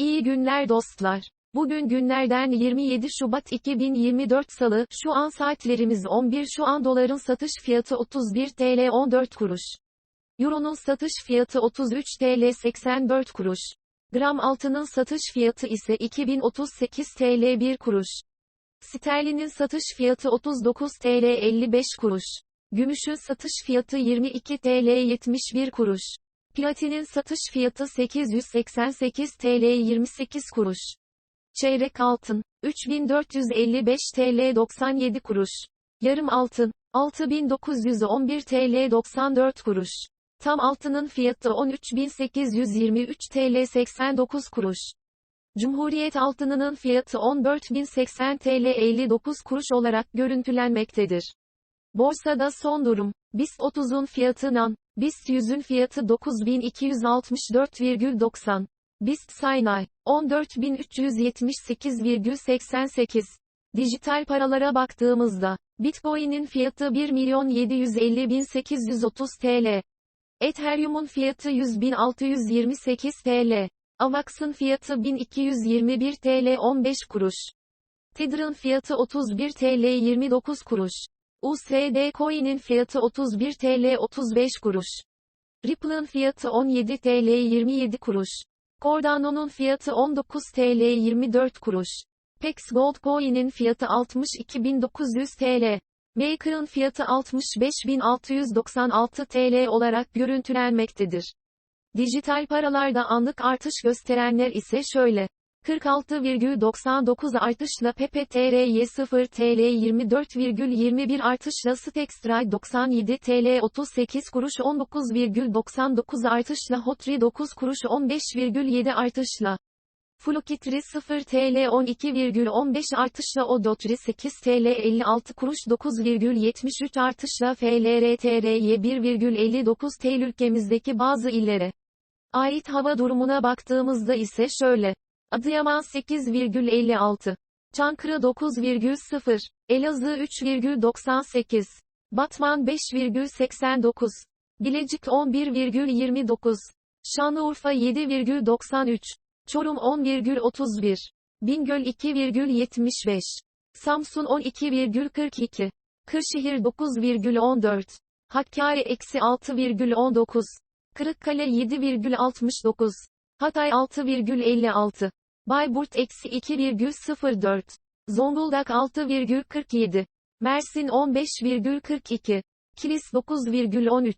İyi günler dostlar. Bugün günlerden 27 Şubat 2024 Salı, şu an saatlerimiz 11 şu an doların satış fiyatı 31 TL 14 kuruş. Euro'nun satış fiyatı 33 TL 84 kuruş. Gram altının satış fiyatı ise 2038 TL 1 kuruş. Sterlinin satış fiyatı 39 TL 55 kuruş. Gümüşün satış fiyatı 22 TL 71 kuruş. Platinin satış fiyatı 888 TL 28 kuruş. Çeyrek altın, 3455 TL 97 kuruş. Yarım altın, 6911 TL 94 kuruş. Tam altının fiyatı 13823 TL 89 kuruş. Cumhuriyet altınının fiyatı 14080 TL 59 kuruş olarak görüntülenmektedir. Borsada son durum. BIST 30'un fiyatı NAN, BIST 100'ün fiyatı 9264,90. BIST Saynay, 14378,88. Dijital paralara baktığımızda, Bitcoin'in fiyatı 1.750.830 TL. Ethereum'un fiyatı 100.628 TL. Avax'ın fiyatı 1221 TL 15 kuruş. Tether'ın fiyatı 31 TL 29 kuruş. USD Coin'in fiyatı 31 TL 35 kuruş. Ripple'ın fiyatı 17 TL 27 kuruş. Cardano'nun fiyatı 19 TL 24 kuruş. Pex Gold Coin'in fiyatı 62.900 TL. Maker'ın fiyatı 65.696 TL olarak görüntülenmektedir. Dijital paralarda anlık artış gösterenler ise şöyle. 46,99 artışla PPTRY 0 TL 24,21 artışla Stextray 97 TL 38 kuruş 19,99 artışla Hotri 9 kuruş 15,7 artışla Flukitri 0 TL 12,15 artışla Odotri 8 TL 56 kuruş 9,73 artışla FLRTRY 1,59 TL ülkemizdeki bazı illere ait hava durumuna baktığımızda ise şöyle. Adıyaman 8,56. Çankırı 9,0. Elazığ 3,98. Batman 5,89. Bilecik 11,29. Şanlıurfa 7,93. Çorum 10,31. Bingöl 2,75. Samsun 12,42. Kırşehir 9,14. Hakkari eksi 6,19. Kırıkkale 7,69. Hatay 6,56. Bayburt eksi 2,04. Zonguldak 6,47. Mersin 15,42. Kilis 9,13.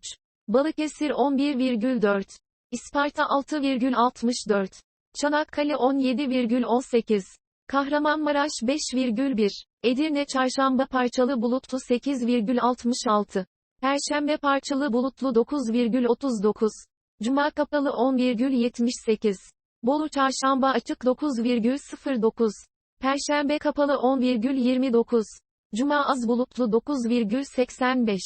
Balıkesir 11,4. İsparta 6,64. Çanakkale 17,18. Kahramanmaraş 5,1. Edirne çarşamba parçalı bulutlu 8,66. Perşembe parçalı bulutlu 9,39. Cuma kapalı 10,78. Bolu çarşamba açık 9,09. Perşembe kapalı 10,29. Cuma az bulutlu 9,85.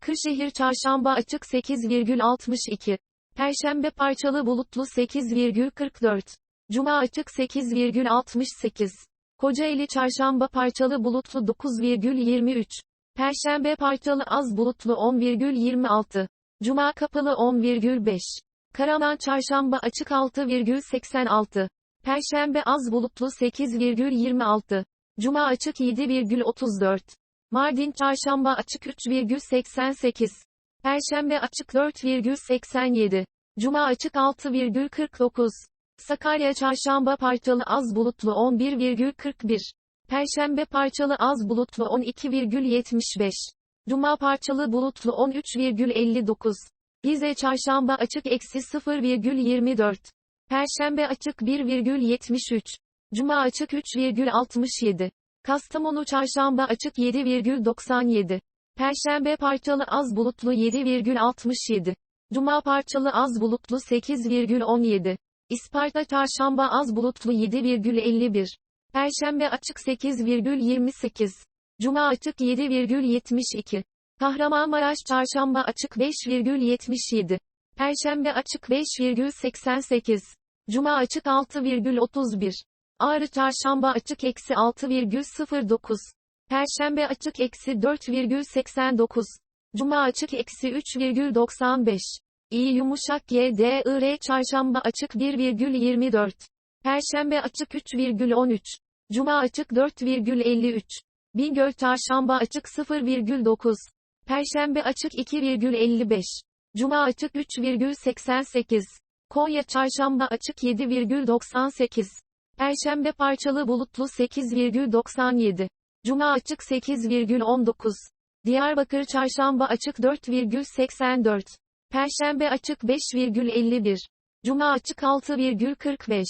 Kırşehir çarşamba açık 8,62. Perşembe parçalı bulutlu 8,44. Cuma açık 8,68. Kocaeli çarşamba parçalı bulutlu 9,23. Perşembe parçalı az bulutlu 10,26. Cuma kapalı 10,5. Karaman çarşamba açık 6,86. Perşembe az bulutlu 8,26. Cuma açık 7,34. Mardin çarşamba açık 3,88. Perşembe açık 4,87. Cuma açık 6,49. Sakarya çarşamba parçalı az bulutlu 11,41. Perşembe parçalı az bulutlu 12,75. Cuma parçalı bulutlu 13,59. Rize çarşamba açık eksi 0,24. Perşembe açık 1,73. Cuma açık 3,67. Kastamonu çarşamba açık 7,97. Perşembe parçalı az bulutlu 7,67. Cuma parçalı az bulutlu 8,17. İsparta çarşamba az bulutlu 7,51. Perşembe açık 8,28. Cuma açık 7,72. Kahramanmaraş çarşamba açık 5,77. Perşembe açık 5,88. Cuma açık 6,31. Ağrı çarşamba açık eksi 6,09. Perşembe açık eksi 4,89. Cuma açık eksi 3,95. İyi yumuşak YDIR çarşamba açık 1,24. Perşembe açık 3,13. Cuma açık 4,53. Bingöl Çarşamba açık 0,9. Perşembe açık 2,55. Cuma açık 3,88. Konya Çarşamba açık 7,98. Perşembe parçalı bulutlu 8,97. Cuma açık 8,19. Diyarbakır Çarşamba açık 4,84. Perşembe açık 5,51. Cuma açık 6,45.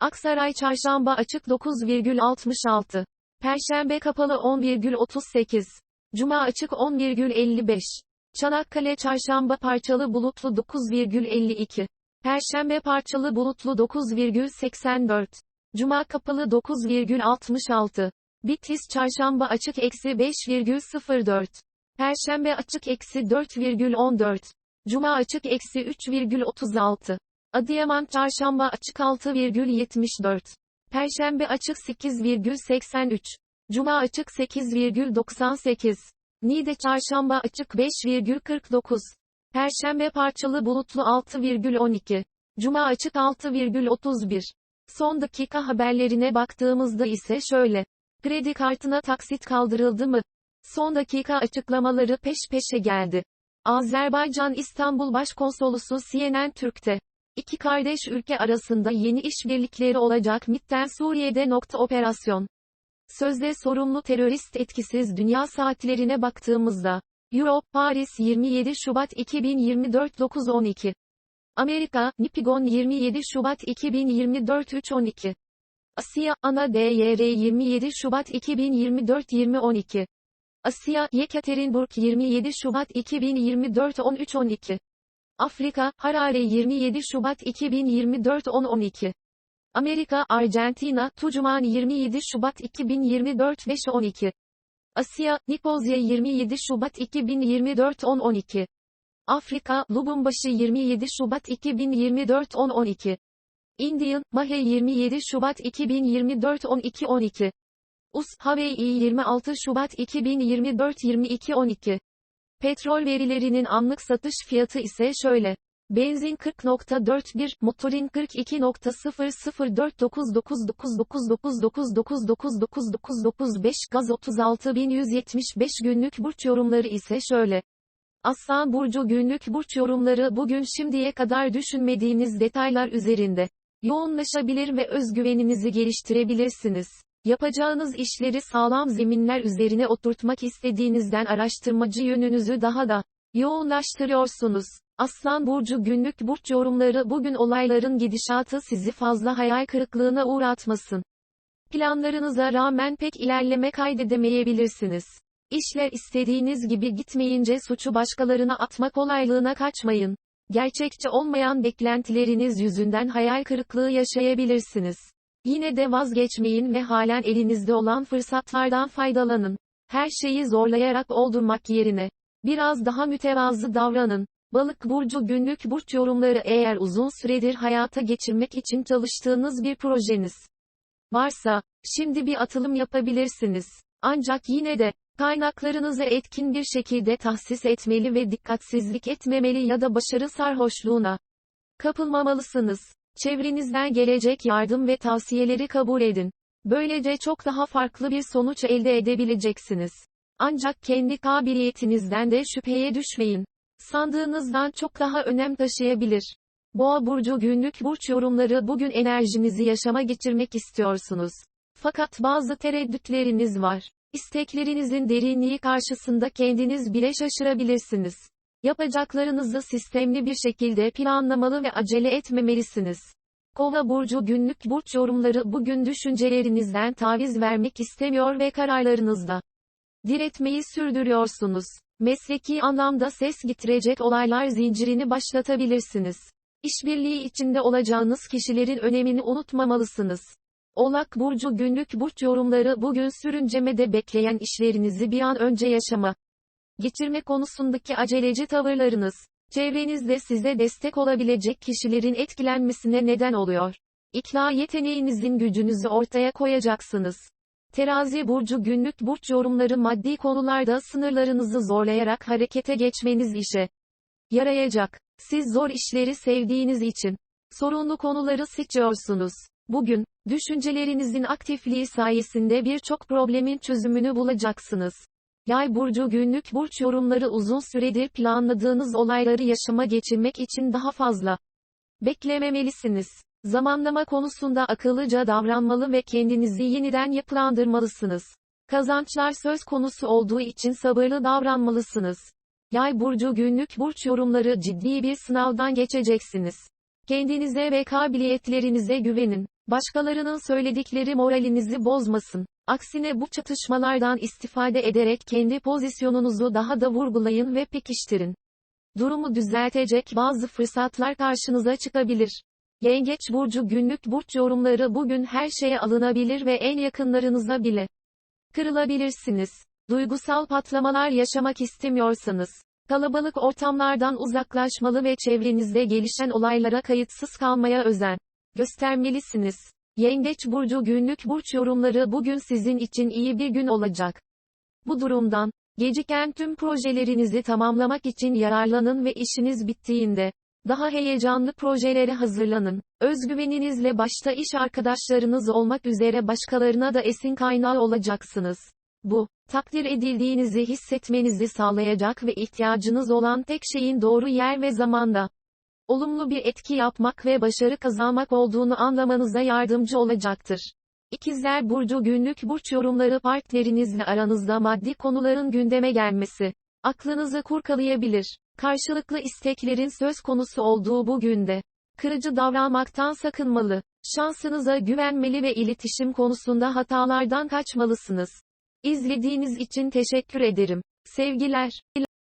Aksaray Çarşamba açık 9,66. Perşembe kapalı 10,38. Cuma açık 10,55. Çanakkale Çarşamba parçalı bulutlu 9,52. Perşembe parçalı bulutlu 9,84. Cuma kapalı 9,66. Bitlis Çarşamba açık eksi 5,04. Perşembe açık eksi 4,14. Cuma açık eksi 3,36. Adıyaman Çarşamba açık 6,74. Perşembe açık 8,83. Cuma açık 8,98. Niğde Çarşamba açık 5,49. Perşembe parçalı bulutlu 6,12. Cuma açık 6,31. Son dakika haberlerine baktığımızda ise şöyle. Kredi kartına taksit kaldırıldı mı? Son dakika açıklamaları peş peşe geldi. Azerbaycan İstanbul Başkonsolosu CNN Türk'te. İki kardeş ülke arasında yeni işbirlikleri olacak MİT'ten Suriye'de nokta operasyon. Sözde sorumlu terörist etkisiz dünya saatlerine baktığımızda. Europe, Paris 27 Şubat 2024 9.12. Amerika, Nipigon 27 Şubat 2024 3.12. Asya, Ana DYR 27 Şubat 2024 20.12. Asya, Yekaterinburg 27 Şubat 2024 13.12. Afrika, Harare 27 Şubat 2024 10.12. Amerika, Arjantina, Tucuman 27 Şubat 2024 5.12. Asya, Nikozya 27 Şubat 2024 10.12. Afrika, Lubumbaşı 27 Şubat 2024 10.12. Indian, Mahe 27 Şubat 2024 12.12. US, Hawaii 26 Şubat 2024 22.12. Petrol verilerinin anlık satış fiyatı ise şöyle. Benzin 40.41, motorin 42.00499999999999995, gaz 36175 günlük burç yorumları ise şöyle. Aslan Burcu günlük burç yorumları bugün şimdiye kadar düşünmediğiniz detaylar üzerinde yoğunlaşabilir ve özgüveninizi geliştirebilirsiniz. Yapacağınız işleri sağlam zeminler üzerine oturtmak istediğinizden araştırmacı yönünüzü daha da yoğunlaştırıyorsunuz. Aslan Burcu günlük burç yorumları bugün olayların gidişatı sizi fazla hayal kırıklığına uğratmasın. Planlarınıza rağmen pek ilerleme kaydedemeyebilirsiniz. İşler istediğiniz gibi gitmeyince suçu başkalarına atma kolaylığına kaçmayın. Gerçekçi olmayan beklentileriniz yüzünden hayal kırıklığı yaşayabilirsiniz. Yine de vazgeçmeyin ve halen elinizde olan fırsatlardan faydalanın. Her şeyi zorlayarak oldurmak yerine biraz daha mütevazı davranın. Balık burcu günlük burç yorumları eğer uzun süredir hayata geçirmek için çalıştığınız bir projeniz varsa şimdi bir atılım yapabilirsiniz. Ancak yine de kaynaklarınızı etkin bir şekilde tahsis etmeli ve dikkatsizlik etmemeli ya da başarı sarhoşluğuna kapılmamalısınız. Çevrenizden gelecek yardım ve tavsiyeleri kabul edin. Böylece çok daha farklı bir sonuç elde edebileceksiniz. Ancak kendi kabiliyetinizden de şüpheye düşmeyin. Sandığınızdan çok daha önem taşıyabilir. Boğa burcu günlük burç yorumları bugün enerjinizi yaşama geçirmek istiyorsunuz. Fakat bazı tereddütleriniz var. İsteklerinizin derinliği karşısında kendiniz bile şaşırabilirsiniz. Yapacaklarınızı sistemli bir şekilde planlamalı ve acele etmemelisiniz. Kova burcu günlük burç yorumları bugün düşüncelerinizden taviz vermek istemiyor ve kararlarınızda diretmeyi sürdürüyorsunuz. Mesleki anlamda ses getirecek olaylar zincirini başlatabilirsiniz. İşbirliği içinde olacağınız kişilerin önemini unutmamalısınız. Oğlak Burcu günlük burç yorumları bugün sürüncemede bekleyen işlerinizi bir an önce yaşama. Geçirme konusundaki aceleci tavırlarınız, çevrenizde size destek olabilecek kişilerin etkilenmesine neden oluyor. İkna yeteneğinizin gücünüzü ortaya koyacaksınız. Terazi burcu günlük burç yorumları maddi konularda sınırlarınızı zorlayarak harekete geçmeniz işe yarayacak. Siz zor işleri sevdiğiniz için sorunlu konuları seçiyorsunuz. Bugün, düşüncelerinizin aktifliği sayesinde birçok problemin çözümünü bulacaksınız. Yay burcu günlük burç yorumları uzun süredir planladığınız olayları yaşama geçirmek için daha fazla beklememelisiniz. Zamanlama konusunda akıllıca davranmalı ve kendinizi yeniden yapılandırmalısınız. Kazançlar söz konusu olduğu için sabırlı davranmalısınız. Yay burcu günlük burç yorumları ciddi bir sınavdan geçeceksiniz. Kendinize ve kabiliyetlerinize güvenin. Başkalarının söyledikleri moralinizi bozmasın. Aksine bu çatışmalardan istifade ederek kendi pozisyonunuzu daha da vurgulayın ve pekiştirin. Durumu düzeltecek bazı fırsatlar karşınıza çıkabilir. Yengeç burcu günlük burç yorumları bugün her şeye alınabilir ve en yakınlarınıza bile kırılabilirsiniz. Duygusal patlamalar yaşamak istemiyorsanız, kalabalık ortamlardan uzaklaşmalı ve çevrenizde gelişen olaylara kayıtsız kalmaya özen göstermelisiniz. Yengeç burcu günlük burç yorumları bugün sizin için iyi bir gün olacak. Bu durumdan, geciken tüm projelerinizi tamamlamak için yararlanın ve işiniz bittiğinde, daha heyecanlı projelere hazırlanın. Özgüveninizle başta iş arkadaşlarınız olmak üzere başkalarına da esin kaynağı olacaksınız. Bu, takdir edildiğinizi hissetmenizi sağlayacak ve ihtiyacınız olan tek şeyin doğru yer ve zamanda olumlu bir etki yapmak ve başarı kazanmak olduğunu anlamanıza yardımcı olacaktır. İkizler Burcu günlük burç yorumları partnerinizle aranızda maddi konuların gündeme gelmesi, aklınızı kurkalayabilir. Karşılıklı isteklerin söz konusu olduğu bu günde, kırıcı davranmaktan sakınmalı, şansınıza güvenmeli ve iletişim konusunda hatalardan kaçmalısınız. İzlediğiniz için teşekkür ederim. Sevgiler.